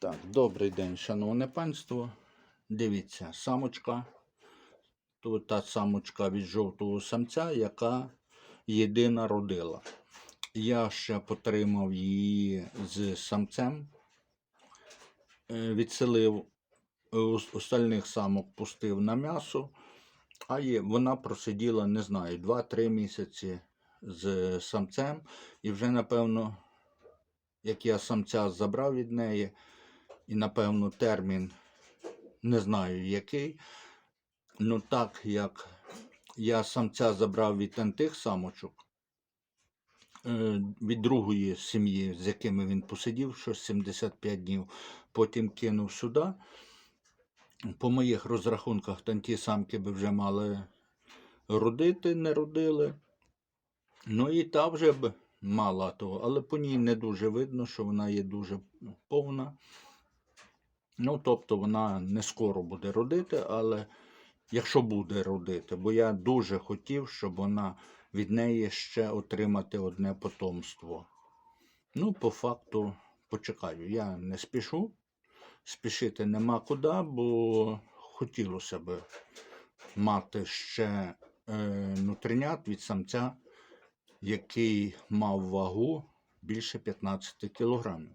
Так, добрий день, шановне панство. Дивіться, самочка. Тут та самочка від жовтого самця, яка єдина родила. Я ще потримав її з самцем, е, відселив е, остальних самок пустив на м'ясо, а є, вона просиділа, не знаю, 2-3 місяці з самцем, і вже, напевно, як я самця забрав від неї, і, напевно, термін не знаю який. Ну так як я самця забрав від тих самочок, е, від другої сім'ї, з якими він посидів, що 75 днів, потім кинув сюди. По моїх розрахунках там ті самки би вже мали родити, не родили. Ну і та вже б мала того, але по ній не дуже видно, що вона є дуже повна. Ну, тобто вона не скоро буде родити, але якщо буде родити, бо я дуже хотів, щоб вона від неї ще отримати одне потомство. Ну, по факту, почекаю, я не спішу. Спішити нема куди, бо хотілося б мати ще е, нутринят від самця, який мав вагу більше 15 кілограмів.